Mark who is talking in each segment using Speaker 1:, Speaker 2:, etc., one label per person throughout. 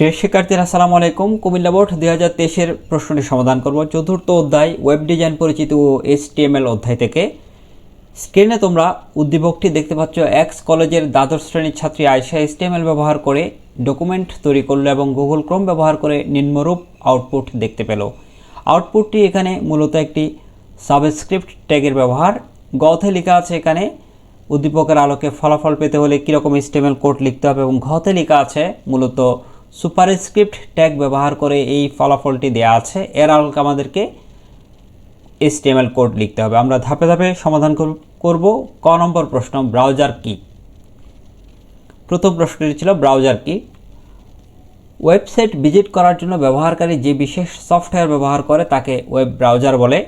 Speaker 1: প্রিয় শিক্ষার্থীরা, আসসালামু আলাইকুম। কুমিল্লা বোর্ড দুই হাজার তেইশের প্রশ্নটি সমাধান করব। চতুর্থ অধ্যায়, ওয়েব ডিজাইন পরিচিত ও এইচটিএমএল অধ্যায় থেকে। স্ক্রিনে তোমরা উদ্দীপকটি দেখতে পাচ্ছ, এক্স কলেজের দ্বাদশ শ্রেণির ছাত্রী আয়সা এইচটিএমএল ব্যবহার করে ডকুমেন্ট তৈরি করল এবং গুগল ক্রোম ব্যবহার করে নিম্নরূপ আউটপুট দেখতে পেল। আউটপুটটি এখানে মূলত একটি সাবস্ক্রিপ্ট ট্যাগের ব্যবহার। গথে লেখা আছে এখানে, উদ্দীপকের আলোকে ফলাফল পেতে হলে কীরকম স্টেমেল কোড লিখতে হবে এবং ঘতে লেখা আছে মূলত সুপারস্ক্রিপ্ট ট্যাগ ব্যবহার করে এই ফলাফলটি দেয়া আছে। এর আলোকে আমাদেরকে এসটিএমএল কোড লিখতে হবে। আমরা ধাপে ধাপে সমাধান কর- করব। ক নম্বর প্রশ্ন ব্রাউজার কি প্রথম প্রশ্নটি ছিল ব্রাউজার কি ওয়েবসাইট ভিজিট করার জন্য ব্যবহারকারী যে বিশেষ সফটওয়্যার ব্যবহার করে তাকে ওয়েব ব্রাউজার বলে।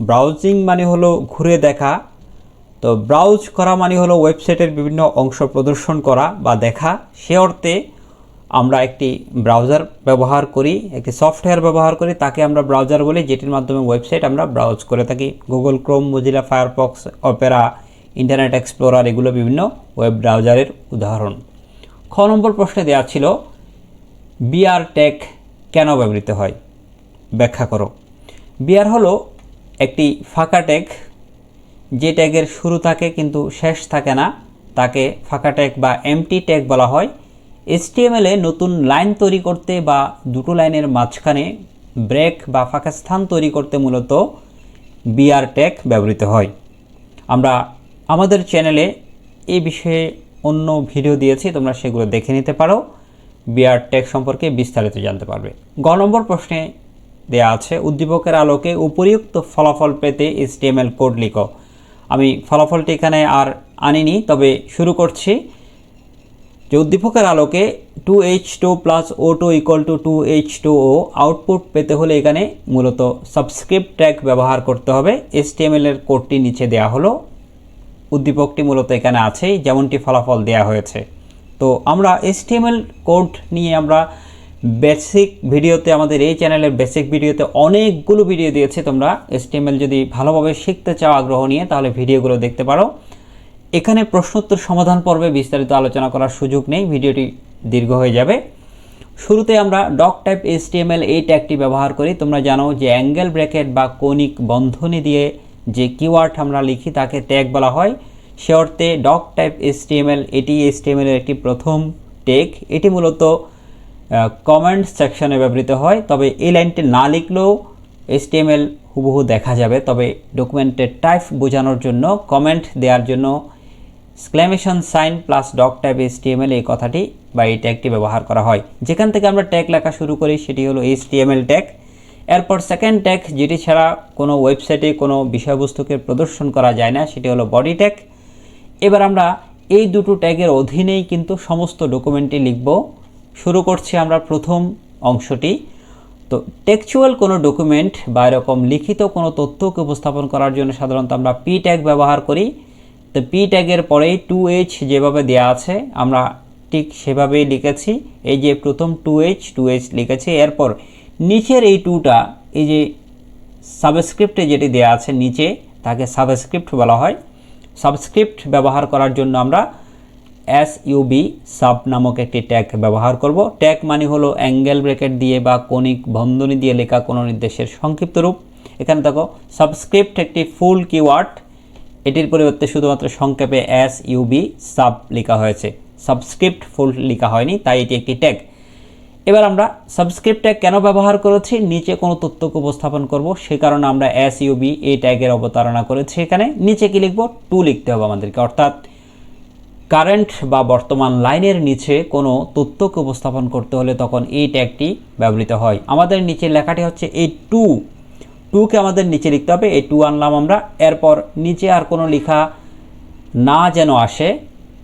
Speaker 1: ব্রাউজিং মানে হলো ঘুরে দেখা। তো ব্রাউজ করা মানে হলো ওয়েবসাইটের বিভিন্ন অংশ প্রদর্শন করা বা দেখা। সে অর্থে আমরা একটি ব্রাউজার ব্যবহার করি, একটি সফটওয়্যার ব্যবহার করি, তাকে আমরা ব্রাউজার বলি, যেটির মাধ্যমে ওয়েবসাইট আমরা ব্রাউজ করে থাকি। Google Chrome Mozilla Firefox Opera Internet Explorer এগুলো বিভিন্ন ওয়েব ব্রাউজারের উদাহরণ। খ নম্বর প্রশ্নে দেওয়া ছিল বিআর ট্যাগ কেন ব্যবহৃত হয়? ব্যাখ্যা করো। বিআর হলো একটি ফাঁকা ট্যাগ যে ট্যাগের শুরু থাকে কিন্তু শেষ থাকে না। তাকে ফাঁকা ট্যাগ বা এমটি ট্যাগ বলা হয়। HTML এ নতুন লাইন তৈরি করতে বা দুটো লাইনের মাঝখানে ব্রেক বা ফাঁকা স্থান তৈরি করতে মূলত বিআর ট্যাগ ব্যবহৃত হয়। আমরা আমাদের চ্যানেলে এই বিষয়ে অন্য ভিডিও দিয়েছি, তোমরা সেগুলো দেখে নিতে পারো। বিআর ট্যাগ সম্পর্কে বিস্তারিত জানতে পারবে। গ নম্বর প্রশ্নে দেয়া আছে, উদ্দীপকের আলোকে উপরিউক্ত ফলাফল পেতে HTML কোড লিখো। আমি ফলাফলটি এখানে আর আনিনি, তবে শুরু করছি। যে উদ্দীপকের আলোকে two H two plus O two equal to two H two O output পেতে হলে এখানে মূলত সাবস্ক্রিপ্ট ট্যাগ ব্যবহার করতে হবে। HTML এর কোডটি নিচে দেয়া হলো। উদ্দীপকটি মূলত এখানে আছেই, যেমনটি ফলাফল দেয়া হয়েছে। তো আমরা HTML কোড নিয়ে আমরা বেসিক ভিডিওতে আমাদের এই চ্যানেলের বেসিক ভিডিওতে অনেকগুলো ভিডিও দিয়েছে। তোমরা HTML যদি ভালোভাবে শিখতে চাও, আগ্রহ নিয়ে, তাহলে ভিডিওগুলো দেখতে পারো। এখানে প্রশ্নোত্তর সমাধান পর্বে বিস্তারিত আলোচনা করার সুযোগ নেই, ভিডিওটি দীর্ঘ হয়ে যাবে। শুরুতে আমরা ডক টাইপ HTML এই ট্যাগটি ব্যবহার করি। তোমরা জানো যে অ্যাঙ্গেল ব্র্যাকেট বা কৌণিক বন্ধনী দিয়ে যে কিওয়ার্ড আমরা লিখি, তাকে ট্যাগ বলা হয়। সে অর্থে ডক টাইপ HTML এটি এর একটি প্রথম ট্যাগ এটি মূলত কমেন্ট সেকশনে ব্যবহৃত হয়। তবে এই লাইনটি না লিখলেও HTML হুবহু দেখা যাবে। তবে ডকুমেন্টের টাইপ বোঝানোর জন্য কমেন্ট দেওয়ার জন্য exclamation sign plus doctype HTML এই কথাটি বা এই ট্যাগটি ব্যবহার করা হয়। যেখান থেকে আমরা ট্যাগ লেখা শুরু করি সেটি হলো HTML ট্যাগ এরপর সেকেন্ড ট্যাগ যেটি ছাড়া কোনো ওয়েবসাইটে কোনো বিষয়বস্তুকে প্রদর্শন করা যায় না, সেটি হলো বডি ট্যাগ এবার আমরা এই দুটো ট্যাগের অধীনেই কিন্তু সমস্ত ডকুমেন্টটি লিখব। শুরু করছি আমরা প্রথম অংশটি। তো টেক্সচুয়াল কোনো ডকুমেন্ট বা এরকম লিখিত কোনো তথ্যকে উপস্থাপন করার জন্য সাধারণত আমরা পি ট্যাগ ব্যবহার করি। তো পি ট্যাগের পরেই টু এইচ যেভাবে দেওয়া আছে, আমরা ঠিক সেভাবেই লিখেছি। এই যে প্রথম টু এইচ টু এইচ লিখেছি, এরপর নিচের এই টুটা এই যে সাবস্ক্রিপ্টে যেটি দেওয়া আছে নিচে, তাকে সাবস্ক্রিপ্ট বলা হয়। সাবস্ক্রিপ্ট ব্যবহার করার জন্য আমরা এস ইউবি সাব নামক একটি ট্যাগ ব্যবহার করব। ট্যাগ মানে হলো অ্যাঙ্গেল ব্রেকেট দিয়ে বা কণিক বন্ধনী দিয়ে লেখা কোনো নির্দেশের সংক্ষিপ্ত রূপ। এখানে দেখো সাবস্ক্রিপ্ট একটি ফুল কিওয়ার্ড এটির পরিবর্তে শুধুমাত্র সংক্ষেপে এস ইউবি সাব লেখা হয়েছে। সাবস্ক্রিপ্ট ফুল লেখা হয়নি, তাই এটি একটি ট্যাগ এবার আমরা সাবস্ক্রিপ্ট ট্যাগ কেন ব্যবহার করেছি, নিচে কোনো তথ্যকে উপস্থাপন করব, সে কারণে আমরা এস ইউবি এই ট্যাগের অবতারণা করেছি। এখানে নিচে কি লিখব? টু লিখতে হবে আমাদেরকে। অর্থাৎ কারেন্ট বা বর্তমান লাইনের নিচে কোনো তথ্যকে উপস্থাপন করতে হলে তখন এই ট্যাগটি ব্যবহৃত হয়। আমাদের নিচে লেখাটি হচ্ছে এই টু টুকে আমাদের নিচে লিখতে হবে, এই টু আনলাম আমরা। এরপর নিচে আর কোনো লেখা না যেন আসে,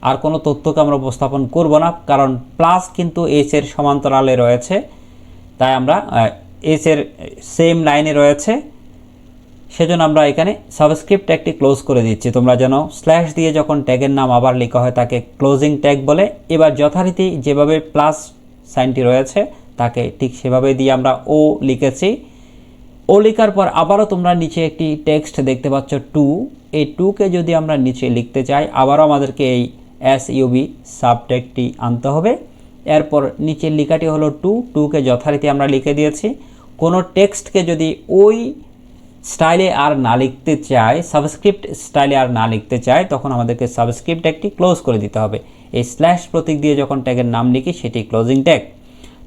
Speaker 1: আর কোনো তথ্যকে আমরা উপস্থাপন করব না, কারণ প্লাস কিন্তু এস এর সমান্তরালে রয়েছে। তাই আমরা এস এর সেম লাইনে রয়েছে। সেজন্য আমরা এখানে সাবস্ক্রিপ্ট ট্যাগটি ক্লোজ করে দিচ্ছি। তোমরা যেন স্ল্যাশ দিয়ে যখন ট্যাগের নাম আবার লেখা হয়, তাকে ক্লোজিং ট্যাগ বলে। এবার যথারীতি যেভাবে প্লাস সাইনটি রয়েছে, তাকে ঠিক সেভাবে দিয়ে আমরা ও লিখেছি। ও লেখার পর আবারও তোমরা নিচে একটি টেক্সট দেখতে পাচ্ছ টু। এই টুকে যদি আমরা নিচে লিখতে চাই, আবারও আমাদেরকে এই এস ইউবি সাবটেক্টটি আনতে হবে। এরপর নিচের লেখাটি হলো টু। টুকে যথারীতি আমরা লিখে দিয়েছি। কোনো টেক্সটকে যদি ওই স্টাইলে আর না লিখতে চায়, সাবস্ক্রিপ্ট স্টাইলে আর না লিখতে চায়, তখন আমাদেরকে সাবস্ক্রিপ্ট ট্যাগটি ক্লোজ করে দিতে হবে। এই স্ল্যাশ প্রতীক দিয়ে যখন ট্যাগের নাম লিখি, সেটি ক্লোজিং ট্যাগ।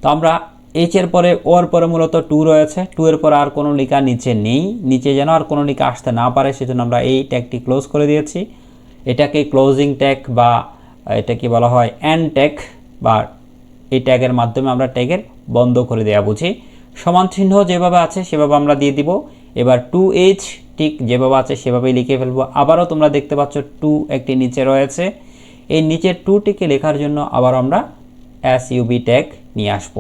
Speaker 1: তো আমরা এইচ এর পরে ওর পরে মূলত টু রয়েছে। টু এর পরে আর কোনো লেখা নিচে নেই। নিচে যেন আর কোনো লেখা আসতে না পারে, সেজন্য আমরা এই ট্যাগটি ক্লোজ করে দিয়েছি। এটাকে ক্লোজিং ট্যাগ বা এটাকে বলা হয় অ্যান্ড ট্যাগ বা এই ট্যাগের মাধ্যমে আমরা ট্যাগের বন্ধ করে দেওয়া বুঝি। সমান চিহ্ন যেভাবে আছে সেভাবে আমরা দিয়ে দিব। এবার টু এইচ ঠিক যেভাবে আছে সেভাবেই লিখে ফেলব। আবারও তোমরা দেখতে পাচ্ছ টু একটি নিচে রয়েছে। এই নিচের টুটিকে লেখার জন্য আবার আমরা এস ইউবি ট্যাগ নিয়ে আসব।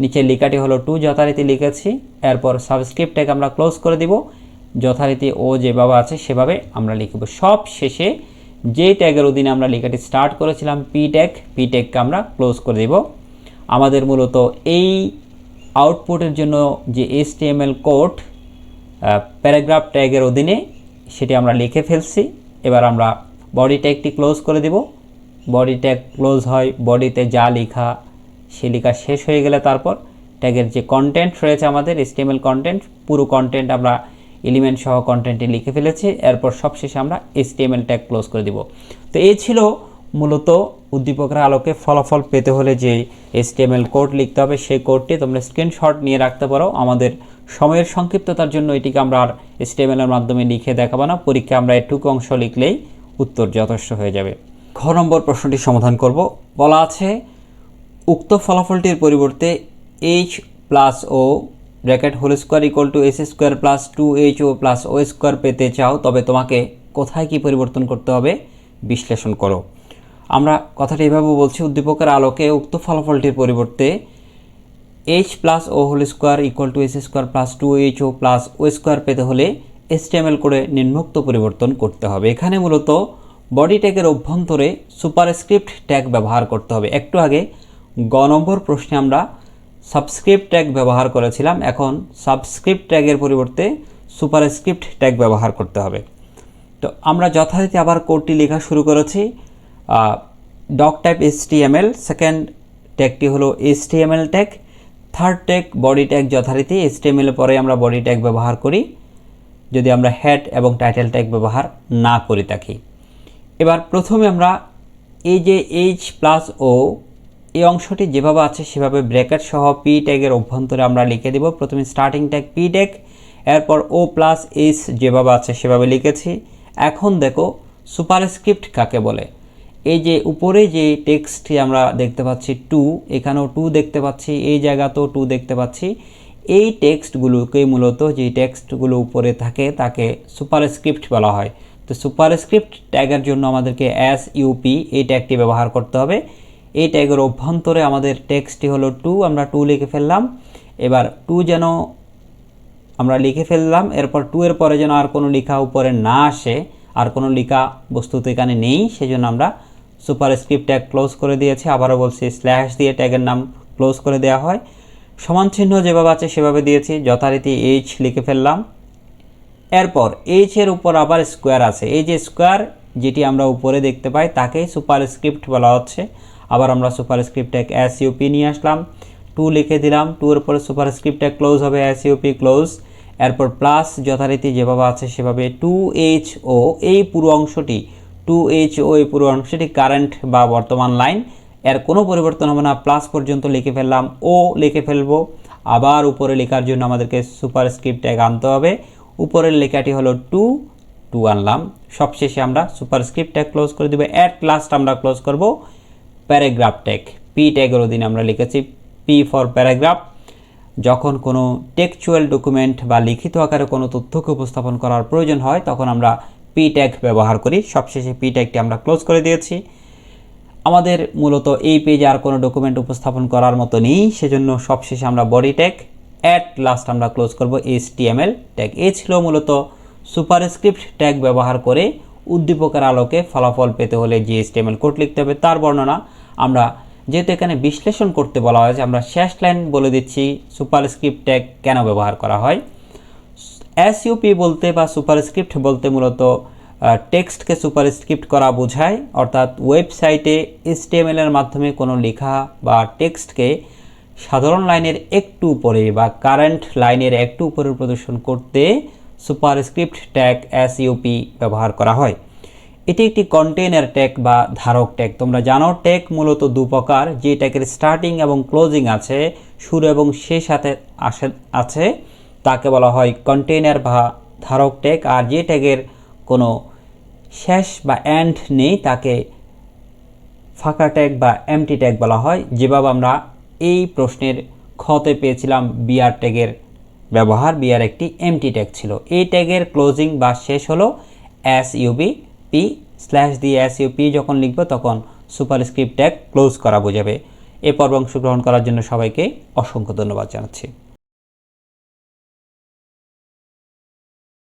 Speaker 1: নিচের লেখাটি হলো টু যথারীতি লিখেছি। এরপর সাবস্ক্রিপ্ট ট্যাগ আমরা ক্লোজ করে দিব। যথারীতি ও যেভাবে আছে সেভাবে আমরা লিখব। সব শেষে যে ট্যাগের অধীনে আমরা লেখাটি স্টার্ট করেছিলাম পি ট্যাগ পি ট্যাগকে আমরা ক্লোজ করে দেব। আমাদের মূলত এই আউটপুটের জন্য যে এসটিএমএল কোড প্যারাগ্রাফ ট্যাগের অধীনে সেটি আমরা লিখে ফেলছি। এবার আমরা বডি ট্যাগটি ক্লোজ করে দেব। বডি ট্যাগ ক্লোজ হয় বডিতে যা লেখা সে লেখা শেষ হয়ে গেলে তারপর ট্যাগের যে কন্টেন্ট রয়েছে আমাদের এসটিএমএল কন্টেন্ট পুরো কন্টেন্ট আমরা এলিমেন্ট সহ কন্টেন্টে লিখে ফেলেছি। এরপর সবশেষে আমরা এসটিএমএল ট্যাগ ক্লোজ করে দিব। তো এই ছিল মূলত উদ্দীপকের আলোকে ফলাফল পেতে হলে যে এসটিএমএল কোড লিখতে হবে, সেই কোডটি তোমরা স্ক্রিনশট নিয়ে রাখতে পারো। আমাদের সময়ের সংক্ষিপ্ততার জন্য এটিকে আমরা আর এসটিএমএল এর মাধ্যমে লিখে দেখাবো না। পরীক্ষায় আমরা এটুকু অংশ লিখলেই উত্তর যথেষ্ট হয়ে যাবে। ঘ নম্বর প্রশ্নটি সমাধান করব। বলা আছে উক্ত ফলাফলটির পরিবর্তে H plus O bracket whole square equal to S square plus two H O plus O square পেতে চাও, তবে তোমাকে কোথায় কি পরিবর্তন করতে হবে বিশ্লেষণ করো। আমরা কথাটি এভাবে বলছি, উদ্দীপকের আলোকে উক্ত ফলাফলটির পরিবর্তে H plus O whole square equal to S square plus two H O plus O square পেতে হলে এসটিএমএল করে নিম্নোক্ত পরিবর্তন করতে হবে। এখানে মূলত বডি ট্যাগের অভ্যন্তরে সুপারস্ক্রিপ্ট ট্যাগ ব্যবহার করতে হবে। একটু আগে গ নম্বর প্রশ্নে আমরা সাবস্ক্রিপ্ট ট্যাগ ব্যবহার করেছিলাম। এখন সাবস্ক্রিপ্ট ট্যাগের পরিবর্তে সুপারস্ক্রিপ্ট ট্যাগ ব্যবহার করতে হবে। তো আমরা যথারীতি আবার কোডটি লেখা শুরু করেছি। ডক টাইপ এসটিএমএল সেকেন্ড ট্যাগটি হলো HTML tag third tag body tag যথারীতি এসটিএমএল এর পরে আমরা বডি ট্যাগ ব্যবহার করি। যদি আমরা হেড এবং টাইটেল ট্যাগ ব্যবহার না করে থাকি এবার প্রথমে আমরা এই যে এইচ প্লাস ও এই অংশটি যেভাবে আছে সেভাবে ব্র্যাকেট সহ পি ট্যাগের অভ্যন্তরে আমরা লিখে দেব। প্রথমে স্টার্টিং ট্যাগ পি ট্যাগ এরপর ও প্লাস এইচ যেভাবে আছে সেভাবে লিখেছি। এখন দেখো সুপারস্ক্রিপ্ট কাকে বলে? এই যে উপরে যে টেক্সটটি আমরা দেখতে পাচ্ছি টু এখানেও টু দেখতে পাচ্ছি, এই জায়গাতেও টু দেখতে পাচ্ছি। এই টেক্সটগুলোকে মূলত যে টেক্সটগুলো উপরে থাকে, তাকে সুপারস্ক্রিপ্ট বলা হয়। তো সুপারস্ক্রিপ্ট ট্যাগের জন্য আমাদেরকে এস ইউপি এই ট্যাগটি ব্যবহার করতে হবে। এই ট্যাগের অভ্যন্তরে আমাদের টেক্সটটি হলো টু আমরা টু লিখে ফেললাম। এবার টু যেন আমরা লিখে ফেললাম, এরপর টু এর পরে যেন আর কোনো লেখা উপরে না আসে, আর কোনো লেখা বস্তুতে এখানে নেই, সেজন্য আমরা সুপার স্ক্রিপ্ট ট্যাগ ক্লোজ করে দিয়েছি। আবারও বলছি স্ল্যাশ দিয়ে ট্যাগের নাম ক্লোজ করে দেওয়া হয়। সমান চিহ্ন যেভাবে আছে সেভাবে দিয়েছি, যথারীতি এইচ লিখে ফেললাম। এরপর এইচ এর উপর আবার স্কোয়ার আছে। এই যে স্কোয়ার যেটি আমরা উপরে দেখতে পাই, তাকেই সুপার স্ক্রিপ্ট বলা হচ্ছে। আবার আমরা superscript tag S U P নিয়ে আসলাম। টু লিখে দিলাম টু এর পরে সুপার স্ক্রিপ্ট ট্যাগ ক্লোজ হবে এস ইউপি ক্লোজ এরপর প্লাস যথারীতি যেভাবে আছে সেভাবে টু এইচ ও এই পুরো অংশটি টু এইচ ও এই পুরো অংশটি কারেন্ট বা বর্তমান লাইন এর কোনো পরিবর্তন হবে না প্লাস পর্যন্ত লিখে ফেললাম ও লিখে ফেলব। আবার উপরে লেখার জন্য আমাদেরকে সুপার স্ক্রিপ্ট ট্যাগ আনতে হবে। উপরের লেখাটি হলো টু টু আনলাম। সবশেষে আমরা সুপার স্ক্রিপ্ট ট্যাগ ক্লোজ করে দেবো। অ্যাট লাস্ট আমরা ক্লোজ করব। প্যারাগ্রাফ ট্যাগ পি ট্যাগের অধীনে আমরা লিখেছি পি ফর প্যারাগ্রাফ যখন কোনো টেকচুয়াল ডকুমেন্ট বা লিখিত আকারে কোনো তথ্যকে উপস্থাপন করার প্রয়োজন হয়, তখন আমরা পি ট্যাগ ব্যবহার করি। সবশেষে পি ট্যাগটি আমরা ক্লোজ করে দিয়েছি। আমাদের মূলত এই পেজে আর কোনো ডকুমেন্ট উপস্থাপন করার মতো নেই, সেজন্য সবশেষে আমরা বডি ট্যাগ অ্যাট লাস্ট আমরা ক্লোজ করব এইচ টিএমএল ট্যাগ এ ছিল মূলত সুপারস্ক্রিপ্ট ট্যাগ ব্যবহার করে উদ্দীপকের আলোকে ফলাফল পেতে হলে যে এইচটিএমএল কোড লিখতে হবে। তার বর্ণনা আমরা যেহেতু এখানে বিশ্লেষণ করতে বলা হয়েছে আমরা শেষ লাইন বলে দিচ্ছি সুপারস্ক্রিপ্ট ট্যাগ কেন ব্যবহার করা হয়? এসইউপি বলতে বা সুপারস্ক্রিপ্ট বলতে মূলত টেক্সটকে সুপারস্ক্রিপ্ট করা বোঝায়, অর্থাৎ ওয়েবসাইটে এর মাধ্যমে কোনো লেখা বা টেক্সটকে সাধারণ লাইনের একটু উপরে বা কারেন্ট লাইনের একটু উপরে প্রদর্শন করতে সুপারস্ক্রিপ্ট ট্যাগ এসইউপি ব্যবহার করা হয়। এটি একটি কন্টেইনার ট্যাগ বা ধারক ট্যাগ তোমরা জানো ট্যাগ মূলত দু প্রকার যে ট্যাগের স্টার্টিং এবং ক্লোজিং আছে, শুরু এবং শেষ সাথে আসে, আছে। তাকে বলা হয় কন্টেইনার বা ধারক ট্যাগ আর যে ট্যাগের কোনো শেষ বা এন্ড নেই, তাকে ফাঁকা ট্যাগ বা এমটি ট্যাগ বলা হয়। যেভাবে আমরা এই প্রশ্নের ক্ষতে পেয়েছিলাম বিআর ট্যাগের ব্যবহার বিআর একটি এমটি ট্যাগ ছিল। এই ট্যাগের ক্লোজিং বা শেষ হলো S U B P slash দিয়ে এস পি যখন লিখব তখন সুপারস্ক্রিপ্ট ট্যাগ ক্লোজ করা বোঝাবে। এ পর্ব অংশগ্রহণ করার জন্য সবাইকে অসংখ্য ধন্যবাদ জানাচ্ছি।